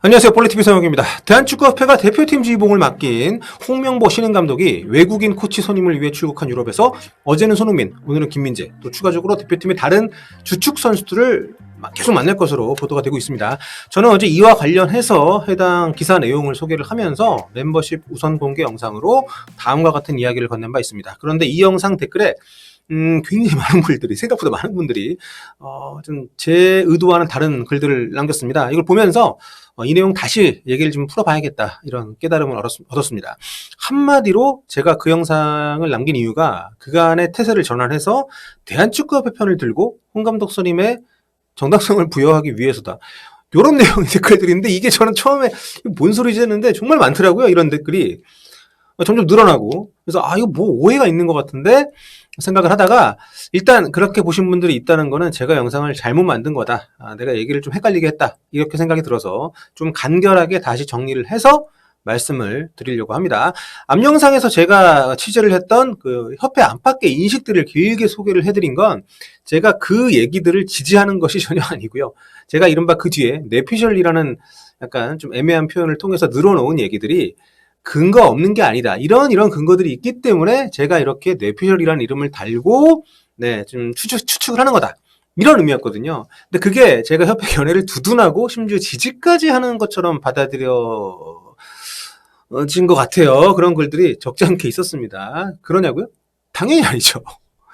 안녕하세요. 볼리티비 서영입니다. 대한축구협회가 대표팀 지휘봉을 맡긴 홍명보 신인감독이 외국인 코치 선임을 위해 출국한 유럽에서 어제는 손흥민, 오늘은 김민재, 또 추가적으로 대표팀의 다른 주축 선수들을 계속 만날 것으로 보도가 되고 있습니다. 저는 어제 이와 관련해서 해당 기사 내용을 소개를 하면서 멤버십 우선 공개 영상으로 다음과 같은 이야기를 건넨 바 있습니다. 그런데 이 영상 댓글에 음, 굉장히 많은 분들이, 생각보다 많은 분들이, 어, 좀 제 의도와는 다른 글들을 남겼습니다. 이걸 보면서, 어, 이 내용 다시 얘기를 좀 풀어봐야겠다. 이런 깨달음을 얻었, 얻었 습니다. 한마디로 제가 그 영상을 남긴 이유가 그간의 태세를 전환해서 대한축구협회 편을 들고 홍 감독 선임의 정당성을 부여하기 위해서다. 요런 내용의 댓글들인데 이게 저는 처음에 뭔 소리지 했는데 정말 많더라고요. 이런 댓글이. 점점 늘어나고. 그래서 아, 이거 뭐 오해가 있는 것 같은데 생각을 하다가 일단 그렇게 보신 분들이 있다는 거는 제가 영상을 잘못 만든 거다. 아, 내가 얘기를 좀 헷갈리게 했다. 이렇게 생각이 들어서 좀 간결하게 다시 정리를 해서 말씀을 드리려고 합니다. 앞 영상에서 제가 취재를 했던 그 협회 안팎의 인식들을 길게 소개를 해드린 건 제가 그 얘기들을 지지하는 것이 전혀 아니고요. 제가 이른바 그 뒤에 내피셜이라는 약간 좀 애매한 표현을 통해서 늘어놓은 얘기들이 근거 없는 게 아니다. 이런 이런 근거들이 있기 때문에 제가 이렇게 뇌피셜이라는 이름을 달고 네, 좀 추측, 추측을 하는 거다. 이런 의미였거든요. 근데 그게 제가 협회 견해를 두둔하고 심지어 지지까지 하는 것처럼 받아들여진 것 같아요. 그런 글들이 적지 않게 있었습니다. 그러냐고요? 당연히 아니죠.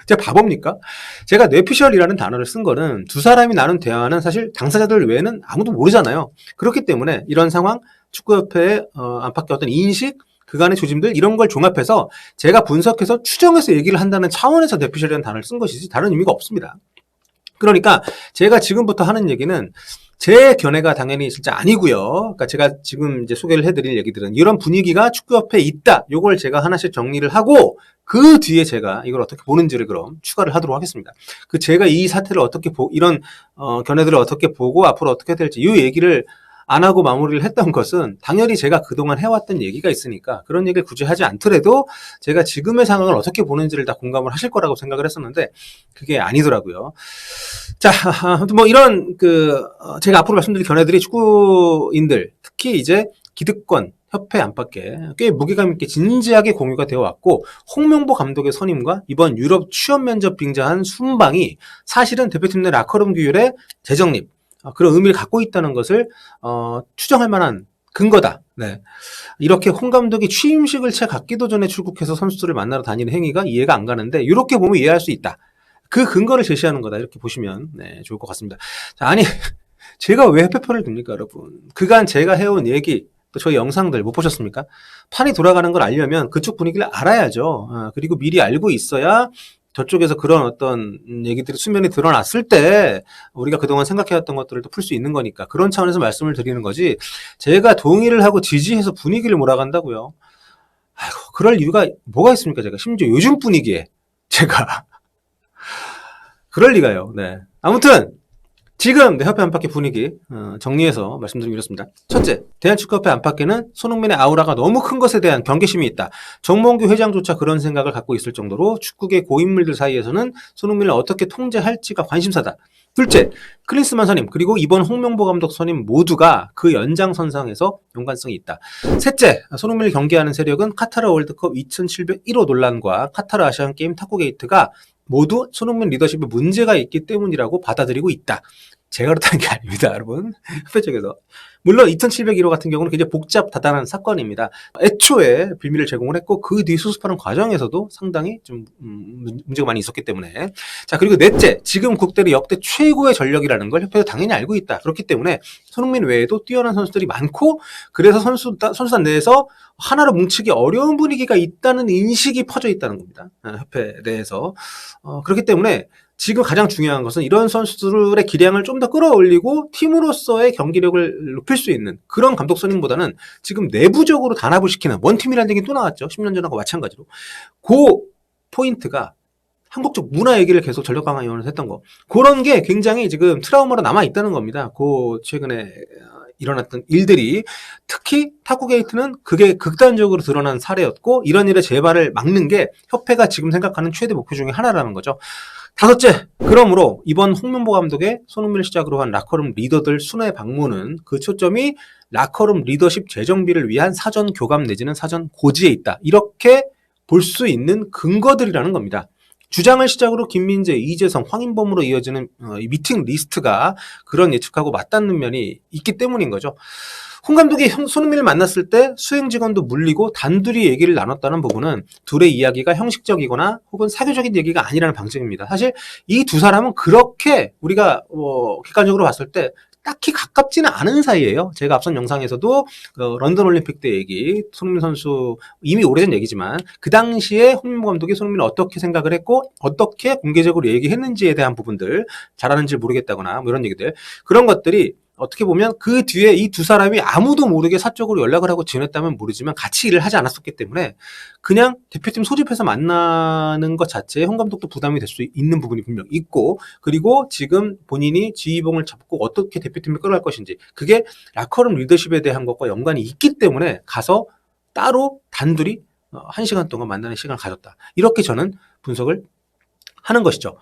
제가 바보입니까? 제가 뇌피셜이라는 단어를 쓴 거는 두 사람이 나눈 대화는 사실 당사자들 외에는 아무도 모르잖아요. 그렇기 때문에 이런 상황, 축구협회의 어, 안팎의 어떤 인식, 그간의 조짐들 이런 걸 종합해서 제가 분석해서 추정해서 얘기를 한다는 차원에서 뇌피셜이라는 단어를 쓴 것이지 다른 의미가 없습니다. 그러니까 제가 지금부터 하는 얘기는 제 견해가 당연히 진짜 아니고요. 그러니까 제가 지금 이제 소개를 해드릴 얘기들은 이런 분위기가 축구협회에 있다. 요걸 제가 하나씩 정리를 하고 그 뒤에 제가 이걸 어떻게 보는지를 그럼 추가를 하도록 하겠습니다. 그 제가 이 사태를 어떻게 보 이런 어, 견해들을 어떻게 보고 앞으로 어떻게 될지 이 얘기를 안 하고 마무리를 했던 것은 당연히 제가 그동안 해왔던 얘기가 있으니까 그런 얘기를 굳이 하지 않더라도 제가 지금의 상황을 어떻게 보는지를 다 공감을 하실 거라고 생각을 했었는데 그게 아니더라고요. 자, 아무튼 뭐 이런 그 어, 제가 앞으로 말씀드릴 견해들이 축구인들 특히 이제 기득권 협회 안팎에 꽤 무게감 있게 진지하게 공유가 되어 왔고 홍명보 감독의 선임과 이번 유럽 취업 면접 빙자한 순방이 사실은 대표팀 내 라커룸 규율의 재정립 어, 그런 의미를 갖고 있다는 것을 어, 추정할 만한 근거다. 네. 이렇게 홍 감독이 취임식을 채 갖기도 전에 출국해서 선수들을 만나러 다니는 행위가 이해가 안 가는데 이렇게 보면 이해할 수 있다. 그 근거를 제시하는 거다. 이렇게 보시면 네, 좋을 것 같습니다. 자, 아니 제가 왜 협회편을 듭니까, 여러분? 그간 제가 해온 얘기 또 저희 영상들 못 보셨습니까? 판이 돌아가는 걸 알려면 그쪽 분위기를 알아야죠. 어, 그리고 미리 알고 있어야 저쪽에서 그런 어떤 얘기들이 수면에 드러났을 때 우리가 그동안 생각해왔던 것들을 또 풀 수 있는 거니까 그런 차원에서 말씀을 드리는 거지 제가 동의를 하고 지지해서 분위기를 몰아간다고요. 아이고 그럴 이유가 뭐가 있습니까 제가 심지어 요즘 분위기에 제가 그럴 리가요. 네 아무튼 지금 내 협회 안팎의 분위기 어, 정리해서 말씀드리면 이렇습니다. 첫째, 대한축구협회 안팎에는 손흥민의 아우라가 너무 큰 것에 대한 경계심이 있다. 정몽규 회장조차 그런 생각을 갖고 있을 정도로 축구계 고인물들 사이에서는 손흥민을 어떻게 통제할지가 관심사다. 둘째, 클린스만 선임 그리고 이번 홍명보 감독 선임 모두가 그 연장선상에서 연관성이 있다. 셋째, 손흥민을 경계하는 세력은 카타르 월드컵 2701호 논란과 카타르 아시안게임 탁구 게이트가 모두 손흥민 리더십에 문제가 있기 때문이라고 받아들이고 있다. 제가 그렇다는 게 아닙니다, 여러분. 협회 쪽에서. 물론 2701호 같은 경우는 굉장히 복잡 다단한 사건입니다. 애초에 비밀을 제공을 했고 그 뒤 수습하는 과정에서도 상당히 좀 음, 문제가 많이 있었기 때문에 자 그리고 넷째 지금 국대리 역대 최고의 전력이라는 걸 협회도 당연히 알고 있다. 그렇기 때문에 손흥민 외에도 뛰어난 선수들이 많고 그래서 선수 선수단 내에서 하나로 뭉치기 어려운 분위기가 있다는 인식이 퍼져 있다는 겁니다. 아, 협회 내에서 어, 그렇기 때문에 지금 가장 중요한 것은 이런 선수들의 기량을 좀 더 끌어올리고 팀으로서의 경기력을 높일 수 있는 그런 감독 선임보다는 지금 내부적으로 단합을 시키는 원팀이라는 얘기 또 나왔죠. 10년 전하고 마찬가지로. 그 포인트가 한국적 문화 얘기를 계속 전력 강화 위원회에서 했던 거. 그런 게 굉장히 지금 트라우마로 남아 있다는 겁니다. 그 최근에 일어났던 일들이 특히 탁구 게이트는 그게 극단적으로 드러난 사례였고 이런 일의 재발을 막는 게 협회가 지금 생각하는 최대 목표 중에 하나라는 거죠. 다섯째, 그러므로 이번 홍명보 감독의 손흥민을 시작으로 한 라커룸 리더들 순회 방문은 그 초점이 라커룸 리더십 재정비를 위한 사전 교감 내지는 사전 고지에 있다. 이렇게 볼 수 있는 근거들이라는 겁니다. 주장을 시작으로 김민재, 이재성, 황인범으로 이어지는 어, 이 미팅 리스트가 그런 예측하고 맞닿는 면이 있기 때문인 거죠. 홍 감독이 형 손흥민을 만났을 때 수행 직원도 물리고 단둘이 얘기를 나눴다는 부분은 둘의 이야기가 형식적이거나 혹은 사교적인 얘기가 아니라는 방증입니다. 사실 이 두 사람은 그렇게 우리가 뭐 객관적으로 봤을 때 딱히 가깝지는 않은 사이예요. 제가 앞선 영상에서도 그 런던 올림픽 때 얘기, 손흥민 선수 이미 오래전 얘기지만 그 당시에 홍민보 감독이 손흥민을 어떻게 생각을 했고 어떻게 공개적으로 얘기했는지에 대한 부분들 잘하는지 모르겠다거나 뭐 이런 얘기들 그런 것들이 어떻게 보면 그 뒤에 이 두 사람이 아무도 모르게 사적으로 연락을 하고 지냈다면 모르지만 같이 일을 하지 않았었기 때문에 그냥 대표팀 소집해서 만나는 것 자체에 홍 감독도 부담이 될 수 있는 부분이 분명 있고 그리고 지금 본인이 지휘봉을 잡고 어떻게 대표팀을 끌어갈 것인지 그게 라커룸 리더십에 대한 것과 연관이 있기 때문에 가서 따로 단둘이 어, 한 시간 동안 만나는 시간을 가졌다. 이렇게 저는 분석을 하는 것이죠.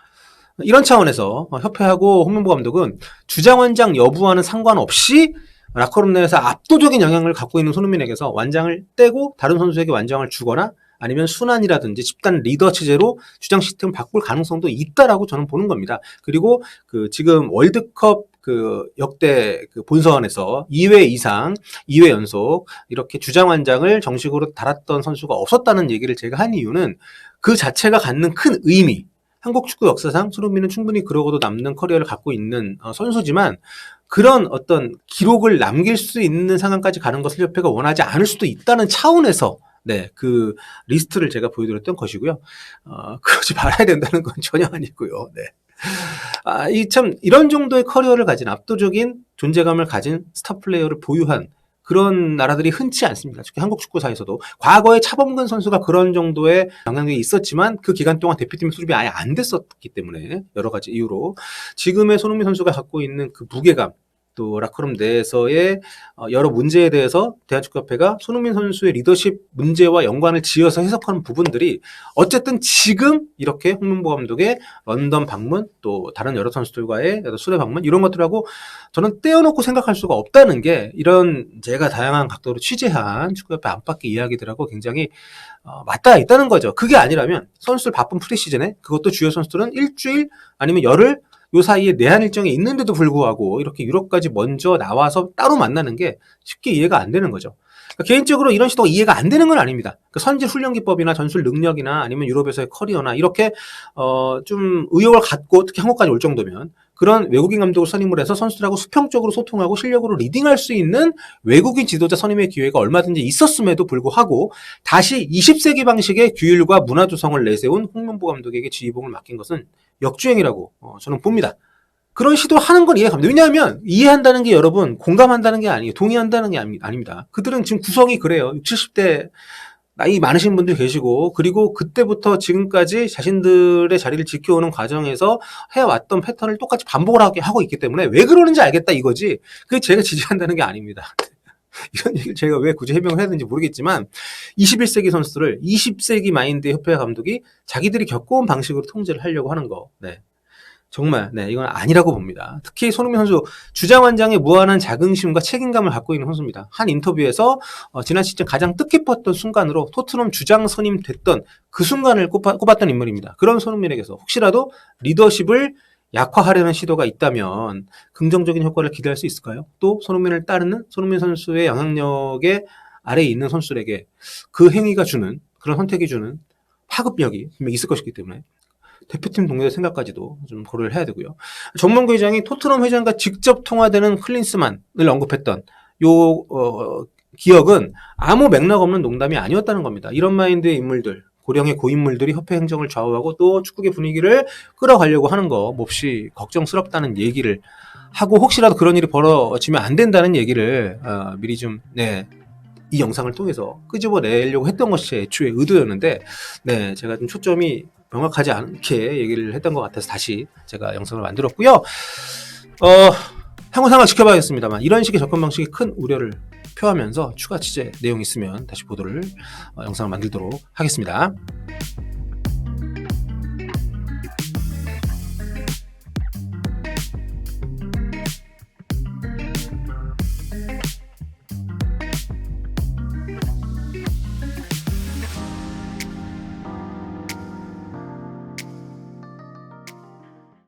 이런 차원에서 어, 협회하고 홍명보 감독은 주장 원장 여부와는 상관없이 라커룸 내에서 압도적인 영향을 갖고 있는 손흥민에게서 완장을 떼고 다른 선수에게 완장을 주거나 아니면 순환이라든지 집단 리더 체제로 주장 시스템을 바꿀 가능성도 있다라고 저는 보는 겁니다. 그리고 그 지금 월드컵 그 역대 그 본선에서 2회 이상, 2회 연속 이렇게 주장 완장을 정식으로 달았던 선수가 없었다는 얘기를 제가 한 이유는 그 자체가 갖는 큰 의미, 한국 축구 역사상 손흥민은 충분히 그러고도 남는 커리어를 갖고 있는 어, 선수지만 그런 어떤 기록을 남길 수 있는 상황까지 가는 것을 협회가 원하지 않을 수도 있다는 차원에서 네, 그 리스트를 제가 보여드렸던 것이고요. 어, 그러지 말아야 된다는 건 전혀 아니고요. 네. 아, 이 참 이런 정도의 커리어를 가진 압도적인 존재감을 가진 스타 플레이어를 보유한 그런 나라들이 흔치 않습니다. 특히 한국 축구사에서도 과거에 차범근 선수가 그런 정도의 영향력이 있었지만 그 기간 동안 대표팀 수립이 아예 안 됐었기 때문에 여러 가지 이유로 지금의 손흥민 선수가 갖고 있는 그 무게감 또 라커룸 내에서의 어, 여러 문제에 대해서 대한축구협회가 손흥민 선수의 리더십 문제와 연관을 지어서 해석하는 부분들이 어쨌든 지금 이렇게 홍명보 감독의 런던 방문 또 다른 여러 선수들과의 수례 방문 이런 것들하고 저는 떼어놓고 생각할 수가 없다는 게 이런 제가 다양한 각도로 취재한 축구협회 안팎의 이야기들하고 굉장히 어, 맞닿아 있다는 거죠. 그게 아니라면 선수들 바쁜 프리시즌에 그것도 주요 선수들은 일주일 아니면 열흘 요 사이에 내한 일정이 있는데도 불구하고 이렇게 유럽까지 먼저 나와서 따로 만나는 게 쉽게 이해가 안 되는 거죠. 그러니까 개인적으로 이런 시도가 이해가 안 되는 건 아닙니다. 그 선질 훈련 기법이나 전술 능력이나 아니면 유럽에서의 커리어나 이렇게 어 좀 의욕을 갖고 특히 한국까지 올 정도면 그런 외국인 감독을 선임을 해서 선수들하고 수평적으로 소통하고 실력으로 리딩할 수 있는 외국인 지도자 선임의 기회가 얼마든지 있었음에도 불구하고 다시 20세기 방식의 규율과 문화 조성을 내세운 홍명보 감독에게 지휘봉을 맡긴 것은 역주행이라고 어, 저는 봅니다. 그런 시도를 하는 건 이해가 갑니다. 왜냐하면 이해한다는 게 여러분 공감한다는 게 아니에요. 동의한다는 게 아닙니다. 그들은 지금 구성이 그래요. 60, 70대 나이 많으신 분들 계시고 그리고 그때부터 지금까지 자신들의 자리를 지켜오는 과정에서 해왔던 패턴을 똑같이 반복을 하게 하고 있기 때문에 왜 그러는지 알겠다 이거지. 그게 제가 지지한다는 게 아닙니다. 이런 얘기를 제가 왜 굳이 해명을 해야 되는지 모르겠지만 21세기 선수들을 20세기 마인드의 협회 감독이 자기들이 겪어온 방식으로 통제를 하려고 하는 거. 네. 정말 네 이건 아니라고 봅니다. 특히 손흥민 선수 주장 완장에 무한한 자긍심과 책임감을 갖고 있는 선수입니다. 한 인터뷰에서 어, 지난 시즌 가장 뜻깊었던 순간으로 토트넘 주장 선임 됐던 그 순간을 꼽아, 꼽았던 인물입니다. 그런 손흥민에게서 혹시라도 리더십을 약화하려는 시도가 있다면 긍정적인 효과를 기대할 수 있을까요? 또 손흥민을 따르는 손흥민 선수의 영향력에 아래에 있는 선수들에게 그 행위가 주는 그런 선택이 주는 파급력이 분명히 있을 것이기 때문에 대표팀 동료의 생각까지도 좀 고려를 해야 되고요. 정몽구 회장이 토트넘 회장과 직접 통화되는 클린스만을 언급했던 요 어, 기억은 아무 맥락 없는 농담이 아니었다는 겁니다. 이런 마인드의 인물들, 고령의 고인물들이 협회 행정을 좌우하고 또 축구계 분위기를 끌어가려고 하는 거 몹시 걱정스럽다는 얘기를 하고 혹시라도 그런 일이 벌어지면 안 된다는 얘기를 어, 미리 좀 네. 이 영상을 통해서 끄집어내려고 했던 것이 애초에 의도였는데, 네, 제가 좀 초점이 명확하지 않게 얘기를 했던 것 같아서 다시 제가 영상을 만들었고요. 어, 향후 상황 지켜봐야겠습니다만 이런 식의 접근 방식이 큰 우려를 표하면서 추가 취재 내용 있으면 다시 보도를 어, 영상을 만들도록 하겠습니다.